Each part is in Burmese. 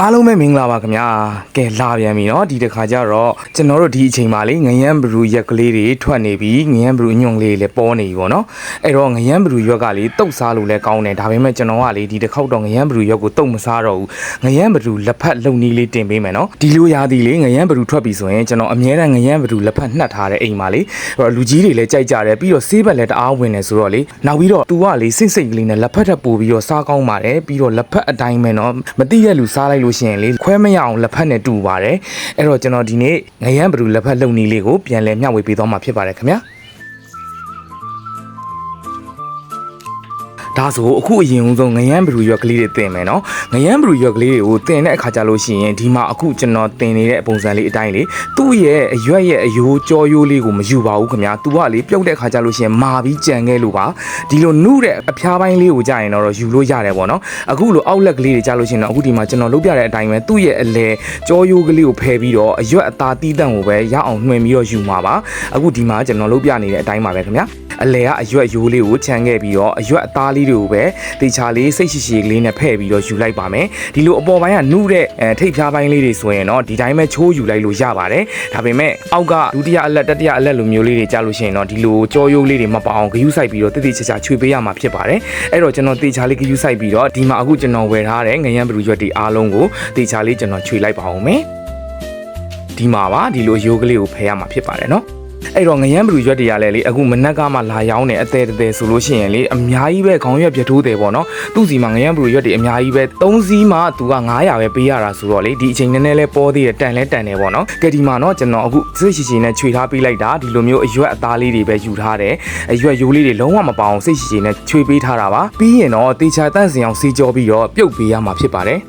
အားလုံးပဲမင်္ဂလာပါခင်ဗျာကဲလာပြန်ပြီเนาะဒီတစ်ခါကျတော့ကျွန်တော်တို့ဒီအချိန်မှာလေငရမ်းဘရူရက်ကလေးတွေထွက်နေပြီငရမ်းဘရူညွန့်လေးတွေလည်းပေါ်နေပြီပေါ့နော်အဲ့တော့ငရမ်းဘရူရွက်ကလေတုတ်စားလို့လည်းကောင်းတယ်ဒါပေမဲ့ကျွန်တော်ကလေဒီတစ်ခေါက်တော့ငရမ်းဘရူရွက်ကိုတုတ်မစားတော့ဘူးငရမ်းဘရူလက်ဖက်လုံနီးလေးတင်ပေးမယ်เนาะဒီလိုရာသီလေငရမ်းဘရူထွက်ပြီဆိုရင်ကျွန်တော်အမြဲတမ်းငရမ်းဘရူလက်ဖက်နှက်ထားတဲ့အိမ်မှာလေအဲ့တော့လူကြီးတွေလည်းကြိုက်ကြတယ်ပြီးတော့ဆေးဘက်လည်းတအားဝင်နေဆိုတော့လေနောက်ပြီးတော့ तू ကလေစိတ်စိတ်ကလေးနဲ့လက်ဖက်ထပ်ပို့ပြီးတော့စားကောင်းပါတယ်ပြီးတော့လက်ဖက်အတိုင်းပဲเนาะမတိတဲ့လူစားလိုက် လို့ရှိရင်လေခွဲမရအောင်လက်ဖက်နဲ့တူပါတယ်အဲ့တော့ကျွန်တော်ဒီနေ့ငရမ်းဘရူလက်ဖက်လုံနီးလေးကိုပြန်လဲမျှဝေပေးသွားမှာဖြစ်ပါတယ်ခင်ဗျာ ဒါဆိုအခုအရင်ဆုံးငရမ်းဘရူရွက်ကလေးတွေတင်မယ်နော်ငရမ်းဘရူရွက်ကလေးတွေကိုတင်တဲ့အခါကျလို့ရှိရင်ဒီမှာအခုကျွန်တော်တင်နေတဲ့ပုံစံလေးအတိုင်းလေသူ့ရဲ့အရွက်ရဲ့အယိုးကြောရိုးလေးကိုမယူပါဘူးခင်ဗျာ။ तू ကလေပြုတ်တဲ့အခါကျလို့ရှိရင်မာပြီးကြံခဲ့လို့ပါဒီလိုနုတဲ့အဖျားပိုင်းလေးကိုကြာရင်တော့ယူလို့ရတယ်ပေါ့နော်အခုလိုအောက်လက်ကလေးတွေကြာလို့ရှိရင်တော့အခုဒီမှာကျွန်တော်လုပ်ပြတဲ့အတိုင်းပဲသူ့ရဲ့အလဲကြောရိုးကလေးကိုဖယ်ပြီးတော့အရွက်အသားတီးတန့်ကိုပဲရအောင်နှွှင်ပြီးတော့ယူမှာပါအခုဒီမှာကျွန်တော်လုပ်ပြနေတဲ့အတိုင်းပါပဲခင်ဗျာအလဲကအရွက်ရိုးလေးကိုခြံခဲ့ပြီးတော့အရွက်အသားလေးတွေကိုပဲတေချာလေးစိတ်ရှိရှိကလေးနဲ့ဖဲ့ပြီးတော့ယူလိုက်ပါမယ်ဒီလိုအပေါ်ပိုင်းကနုတဲ့အဲထိတ်ဖျားပိုင်းလေးတွေဆိုရင်တော့ဒီတိုင်းပဲချိုးယူလိုက်လို့ရပါတယ်ဒါပေမဲ့အောက်ကဒုတိယအလက်တတိယအလက်လိုမျိုးလေးတွေကြာလို့ရှိရင်တော့ဒီလိုကြောရိုးလေးတွေမပအောင်ဂယုစိုက်ပြီးတော့တိတိကျကျချွေပေးရမှာဖြစ်ပါတယ်အဲ့တော့ကျွန်တော်တေချာလေးဂယုစိုက်ပြီးတော့ဒီမှာအခုကျွန်တော်ဝယ်ထားတဲ့ငရမ်းဘလူရွက်တွေအားလုံးကိုတေချာလေးကျွန်တော်ချွေလိုက်ပါအောင်မယ်ဒီမှာပါဒီလိုရိုးကလေးကိုဖယ်ရမှာဖြစ်ပါတယ်နော် အဲ့တော့ငရမ်းဘလူရွက်တွေကလည်းလေအခုမနက်ကမှလာရောင်းနေအသေးသေးဆိုလို့ရှိရင်လေအများကြီးပဲခေါင်းရွက်ပြထိုးတယ်ပေါ့နော်သူ့စီမှာငရမ်းဘလူရွက်တွေအများကြီးပဲ၃စီးမှသူက900ပဲပေးရတာဆိုတော့လေဒီအချိန်နည်းနည်းလဲပေါ်သေးတယ်တန်လဲတန်တယ်ပေါ့နော်ကဲဒီမှာတော့ကျွန်တော်အခုစိတ်ရှိရှိနဲ့ခြွေထားပေးလိုက်တာဒီလိုမျိုးအရွက်အသားလေးတွေပဲယူထားတယ်အရွက်ရိုးလေးတွေလုံးဝမပေါအောင်စိတ်ရှိရှိနဲ့ခြွေပေးထားတာပါပြီးရင်တော့တေချာတန့်စင်အောင်စီကြောပြီးတော့ပြုတ်ပေးရမှာဖြစ်ပါတယ်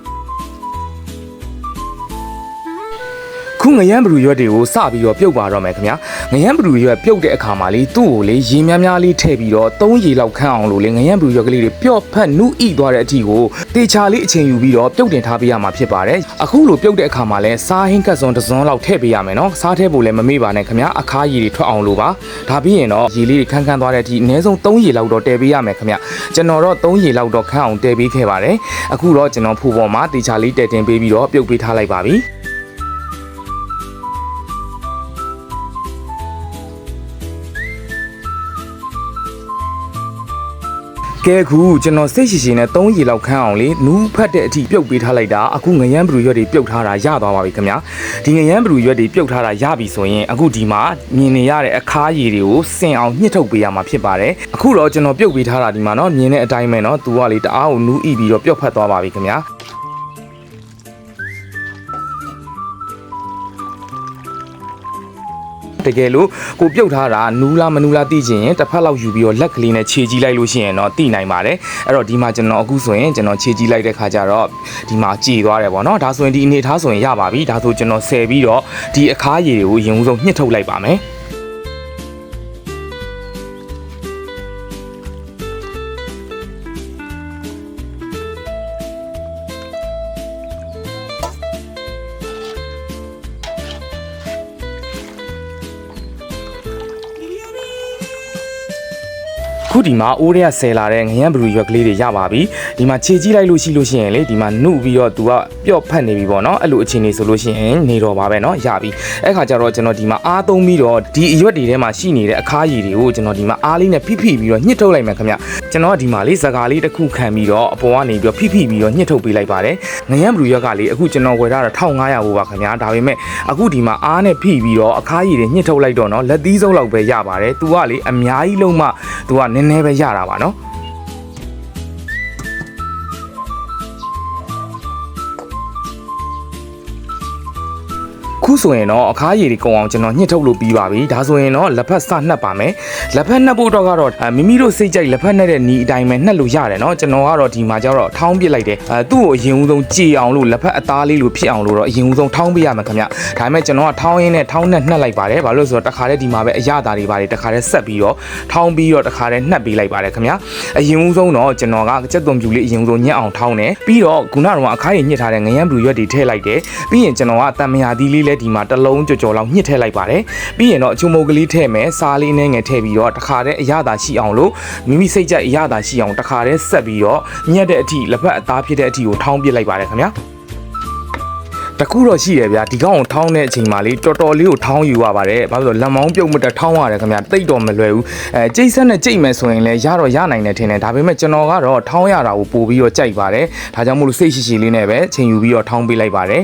ခုငရမ်းဘလူရွက်တွေကိုစပြီးတော့ပြုတ်ပါတော့မယ်ခင်ဗျာငရမ်းဘလူရွက်ပြုတ်တဲ့အခါမှာလေသူ့ကိုလေရေများများလေးထည့်ပြီးတော့သုံးရေလောက်ခန့်အောင်လို့လေငရမ်းဘလူရွက်ကလေးတွေပျော့ဖက်နုဣသွားတဲ့အထိကိုတေချာလေးအချိန်ယူပြီးတော့ပြုတ်တင်ထားပေးရမှာဖြစ်ပါတယ်အခုလိုပြုတ်တဲ့အခါမှာလဲစားဟင်းကတ်စွန်တစ်စွန်းလောက်ထည့်ပေးရမယ်နော်စားထည့်ဖို့လည်းမမေ့ပါနဲ့ခင်ဗျာအခါးရည်တွေထွက်အောင်လို့ပါဒါပြီးရင်တော့ရေလေးတွေခန်းခန်းသွားတဲ့အထိအနည်းဆုံး3ရေလောက်တော့တည်ပေးရမယ်ခင်ဗျကျွန်တော်တော့3ရေလောက်တော့ခန့်အောင်တည်ပေးခဲ့ပါတယ်အခုတော့ကျွန်တော်ဖူပေါ်မှာတေချာလေးတည်တင်ပေးပြီးတော့ပြုတ်ပေးထားလိုက်ပါပြီ ကဲခုကျွန်တော်စိတ်ရှိရှိနဲ့3ရေလောက်ခန်းအောင်လေနူးဖတ်တဲ့အထိပြုတ်ပေးထားလိုက်တာအခုငရမ်းဘလူရွက်တွေပြုတ်ထားတာရသွားပါပြီခင်ဗျာဒီငရမ်းဘလူရွက်တွေပြုတ်ထားတာရပြီဆိုရင်အခုဒီမှာမြင်နေရတဲ့အခါးရည်တွေကိုစင်အောင်ညှစ်ထုတ်ပေးရမှာဖြစ်ပါတယ်အခုတော့ကျွန်တော်ပြုတ်ပေးထားတာဒီမှာနော်မြင်တဲ့အတိုင်းပဲနော်သူကလေတအားကိုနူးဣပြီးတော့ပြုတ်ဖတ်သွားပါပြီခင်ဗျာ တကယ်လို့ကိုပြုတ်ထားတာနူးလားမနူးလားသိချင်ရင်တစ်ဖက်လောက်ယူပြီးတော့လက်ကလေးနဲ့ခြေကြီးလိုက်လို့ရှိရင်တော့သိနိုင်ပါတယ်အဲ့တော့ဒီမှာကျွန်တော်အခုဆိုရင်ကျွန်တော်ခြေကြီးလိုက်တဲ့ခါကျတော့ဒီမှာကြည်သွားတယ်ပေါ့နော်ဒါဆိုရင်ဒီအနေထားဆိုရင်ရပါပြီဒါဆိုကျွန်တော်ဆယ်ပြီးတော့ဒီအခါရည်ကိုရင်ဦးဆုံးညှစ်ထုတ်လိုက်ပါမယ် ခုဒီမှာအိုးတွေကဆယ်လာတဲ့ငရမ်းဘလူရွက်ကလေးတွေရပါပြီဒီမှာခြေကြီးလိုက်လို့ရှိလို့ရှိရင်လေဒီမှာနှုတ်ပြီးတော့သူကပျော့ဖက်နေပြီပေါ့နော်အဲ့လိုအခြေအနေဆိုလို့ရှိရင်နေတော့ပါပဲเนาะရပြီအဲ့ခါကျတော့ကျွန်တော်ဒီမှာအားသုံးပြီးတော့ဒီအရွက်တွေထဲမှာရှိနေတဲ့အခါးရည်တွေကိုကျွန်တော်ဒီမှာအားလေးနဲ့ဖိဖိပြီးတော့ညှစ်ထုတ်လိုက်မယ်ခင်ဗျကျွန်တော်ကဒီမှာလေးစကားလေးတစ်ခုခံပြီးတော့အပေါ်ကနေပြီးတော့ဖိဖိပြီးတော့ညှစ်ထုတ်ပေးလိုက်ပါတယ်ငရမ်းဘလူရွက်ကလေအခုကျွန်တော်ဝယ်ထားတာ1500ဘူးပါခင်ဗျာဒါပေမဲ့အခုဒီမှာအားနဲ့ဖိပြီးတော့အခါးရည်တွေညှစ်ထုတ်လိုက်တော့เนาะလက်သီးစုပ်လောက်ပဲရပါတယ်သူကလေအများကြီးလုံးမှသူကနည်း နည်းပဲရတာပါเခုဆိုရင်တော့အခါးရည်တွေကုန်အောင်ကျွန်တော်ညှစ်ထုတ်လို့ပြီးပါပြီဒါဆိုရင်တော့လက်ဖက်စနှက်ပါမယ်လက်ဖက်နှက်ဖို့တော့ကတော့အဲမိမိတို့စိတ်ကြိုက်လက်ဖက်နှက်တဲ့နီးအတိုင်းပဲနှက်လို့ရတယ်เนาะကျွန်တော်ကတော့ဒီမှာကျတော့ထောင်းပစ်လိုက်တယ်အဲသူ့ကိုအရင်ဦးဆုံးကြေအောင်လို့လက်ဖက်အသားလေးလိုဖြစ်အောင်လို့တော့အရင်ဦးဆုံးထောင်းပစ်ရမှာခင်ဗျဒါပေမဲ့ကျွန်တော်ကထောင်းရင်းနဲ့ထောင်းနဲ့နှက်လိုက်ပါတယ်ဘာလို့လဲဆိုတော့တခါတည်းဒီမှာပဲအရသာတွေပါတယ်တခါတည်းဆက်ပြီးတော့ထောင်းပြီးတော့တခါတည်းနှက်ပေးလိုက်ပါတယ်ခင်ဗျအရင်ဦးဆုံးတော့ကျွန်တော်ကကြက်သွန်ပြူလေးအရင်ဦးဆုံးညက်အောင်ထောင်းတယ်ပြီးတော့ခုနကတော့အခါးရည်ညှစ်ထားတဲ့ငရမ်းဘလူရွက်တွေထည့်လိုက်တယ်ပြီးရင်ကျွန်တော်ကတံမယာသီးလေးလည်း ်းဒီမှာတစ်လုံးကြော်ကြော်လောက်ညှစ်ထည့်လိုက်ပါတယ်ပြီးရင်တော့အချုံမုတ်ကလေးထည့်မယ်စားလေးနဲ့ငယ်ထည့်ပြီးတော့တခါတည်းအရသာရှိအောင်လို့မိမိစိတ်ကြိုက်အရသာရှိအောင်တခါတည်းဆက်ပြီးတော့ညက်တဲ့အထိလက်ဖက်အသားဖြစ်တဲ့အထိကိုထောင်းပစ်လိုက်ပါတယ်ခင်ဗျာ တခုတော့ရှိရဗျာဒီကောင်ကိုထောင်းတဲ့အချိန်မှာလေတော်တော်လေးကိုထောင်းယူရပါတယ်ဘာလို့လဲဆိုတော့လက်မောင်းပြုတ်မတက်ထောင်းရတယ်ခင်ဗျာတိတ်တော့မလွယ်ဘူးအဲကြိတ်ဆက်နဲ့ကြိတ်မယ်ဆိုရင်လည်းရတော့ရနိုင်တယ်ထင်တယ်ဒါပေမဲ့ကျွန်တော်ကတော့ထောင်းရတာကိုပို့ပြီးတော့ကြိုက်ပါတယ်ဒါကြောင့်မို့လို့စိတ်ရှိရှိလေးနဲ့ပဲချိန်ယူပြီးတော့ထောင်းပေးလိုက်ပါတယ်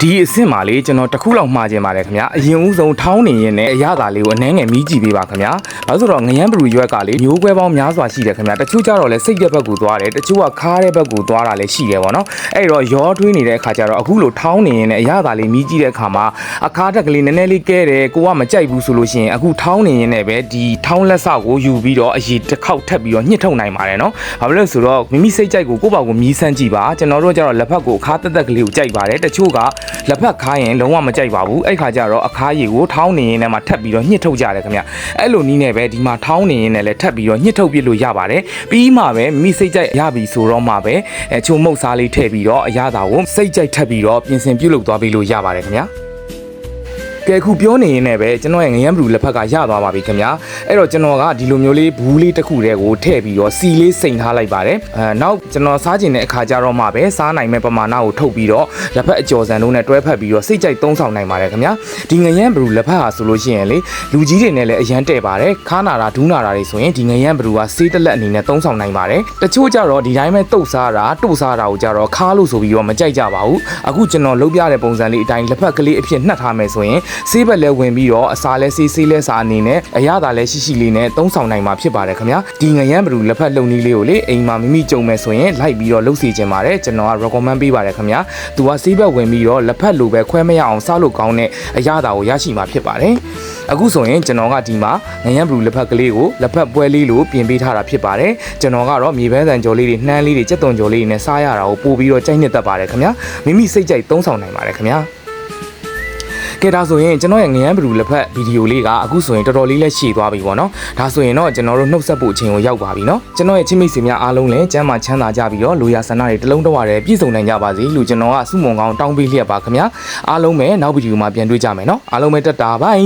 ဒီအစ်စ်မှာလေကျွန်တော်တစ်ခုလောက်မှားခြင်းပါတယ်ခင်ဗျာအရင်ဦးဆုံးထောင်းနေရင်လည်းအရသာလေးကိုအနှဲငယ်မီးကြည့်ပေးပါခင်ဗျာဘာလို့ဆိုတော့ငရမ်းဘလူရွက်ကလေမျိုးကွဲပေါင်းများစွာရှိတယ်ခင်ဗျာတချို့ကြတော့လည်းစိတ်တဲ့ဘက်ကိုသွားတယ်တချို့ကခါးတဲ့ဘက်ကိုသွားတာလည်းရှိတယ်ပေါ့နော်အဲ့တော့ရောထွေးနေတဲ့အခါကျတော့အခုလိုထောင်းနေရင်လည်းအရသာလေးမီးကြည့်တဲ့အခါမှာအခါတက်ကလေးနည်းနည်းလေးကဲတယ်ကိုကမကြိုက်ဘူးဆိုလို့ရှိရင်အခုထောင်းနေရင်လည်းပဲဒီထောင်းလက်ဆောက်ကိုယူပြီးတော့အရေးတစ်ခေါက်ထပ်ပြီးတော့ညှစ်ထုတ်နိုင်ပါတယ်နော်ဘာလို့လဲဆိုတော့မိမိစိတ်ကြိုက်ကိုကိုယ့်ဘာကိုမြည်ဆန်းကြည့်ပါကျွန်တော်တို့ကျတော့လက်ဖက်ကိုအခါတက်တက်ကလေးကိုကြိုက်ပါတယ်တချို့ကလက်ဖက်ခါရင်လုံးဝမကြိုက်ပါဘူးအဲ့ခါကျတော့အခါရည်ကိုထောင်းနေရင်လည်းမှထပ်ပြီးတော့ညှစ်ထုတ်ကြတယ်ခင်ဗျအဲ့လိုနီးနေပဲဒီမှာထောင်းနေရင်လည်းထပ်ပြီးတော့ညှစ်ထုတ်ပြလို့ရပါတယ်ပြီးမှပဲမိမိစိတ်ကြိုက်ရပြီဆိုတော့မှပဲအဲချုံမုတ်စားလေးထည့်ပြီးတော့အရသာကိုစိတ်ကြိုက်ထပ်ပြီးတော့ပြင်ဆင်ပြုလုပ်သွားပြီးလို့ရပါတယ်ခင်ဗျ ကဲခုပြောနေရင်လည်းပဲကျွန်တော်ရဲ့ငရမ်းဘလူးလက်ဖက်ကရသွားပါပြီခင်ဗျာအဲ့တော့ကျွန်တော်ကဒီလိုမျိုးလေးဘူးလေးတစ်ခုတည်းကိုထည့်ပြီးတော့စီလေးစိန်ထားလိုက်ပါတယ်အဲနောက်ကျွန်တော်စားကျင်တဲ့အခါကျတော့မှပဲစားနိုင်မဲ့ပမာဏကိုထုတ်ပြီးတော့လက်ဖက်အကျော်စံလုံးနဲ့တွဲဖက်ပြီးတော့စိတ်ကြိုက်သုံးဆောင်နိုင်ပါတယ်ခင်ဗျာဒီငရမ်းဘလူးလက်ဖက်ဟာဆိုလို့ရှိရင်လေလူကြီးတွေနဲ့လည်းအရန်တဲ့ပါတယ်ခါနာတာဒူးနာတာတွေဆိုရင်ဒီငရမ်းဘလူးကစေးတက်လက်အနေနဲ့သုံးဆောင်နိုင်ပါတယ်တချို့ကြတော့ဒီတိုင်းပဲတုတ်စားတာတို့စားတာကိုကြတော့ခါလို့ဆိုပြီးတော့မကြိုက်ကြပါဘူးအခုကျွန်တော်လုပ်ပြတဲ့ပုံစံလေးအတိုင်းလက်ဖက်ကလေးအဖြစ်နှက်ထားမယ်ဆိုရင်စေးဘက်လည်းဝင်ပြီးတော့အစာလည်းစေးစေးလည်းစာအနေနဲ့အရသာလည်းရှိရှိလေးနဲ့သုံးဆောင်နိုင်မှာဖြစ်ပါတယ်ခင်ဗျာဒီငရမ်းဘလူးလက်ဖက်လုံနည်းလေးကိုလေအိမ်မှာမိမိကြုံမယ်ဆိုရင်လိုက်ပြီးတော့လုပ်စီခြင်းပါတယ်ကျွန်တော်က recommend ပေးပါတယ်ခင်ဗျာသူကစေးဘက်ဝင်ပြီးတော့လက်ဖက်လိုပဲခွဲမရအောင်စားလို့ကောင်းတဲ့အရသာကိုရရှိမှာဖြစ်ပါတယ်အခုဆိုရင်ကျွန်တော်ကဒီမှာငရမ်းဘလူးလက်ဖက်ကလေးကိုလက်ဖက်ပွဲလေးလိုပြင်ပေးထားတာဖြစ်ပါတယ်ကျွန်တော်ကတော့မြေဘန်းဆန်ကြော်လေးတွေနှမ်းလေးတွေကြက်သွန်ကြော်လေးတွေနဲ့စားရတာကိုပို့ပြီးတော့ကြိုက်နှစ်သက်ပါတယ်ခင်ဗျာမိမိစိတ်ကြိုက်သုံးဆောင်နိုင်ပါတယ်ခင်ဗျာ ကဲဒါဆိုရင်ကျွန်တော်ရဲ့ငရမ်းဘလူးလက်ဖက်ဗီဒီယိုလေးကအခုဆိုရင်တော်တော်လေးလက်ရှည်သွားပြီပေါ့နော်ဒါဆိုရင်တော့ကျွန်တော်တို့နှုတ်ဆက်ဖို့အချိန်ကိုရောက်ပါပြီနော်ကျွန်တော်ရဲ့ချင်းမိတ်ဆွေများအားလုံးလည်းကျမ်းမာချမ်းသာကြပြီးတော့လူရဆန္ဒတွေတစ်လုံးတော့ရတယ်ပြည့်စုံနိုင်ကြပါစေလို့ကျွန်တော်ကစုမုံကောင်းတောင်းပေးလျက်ပါခင်ဗျာအားလုံးပဲနောက်ဗီဒီယိုမှာပြန်တွေ့ကြမယ်နော်အားလုံးပဲတက်တာဘိုင်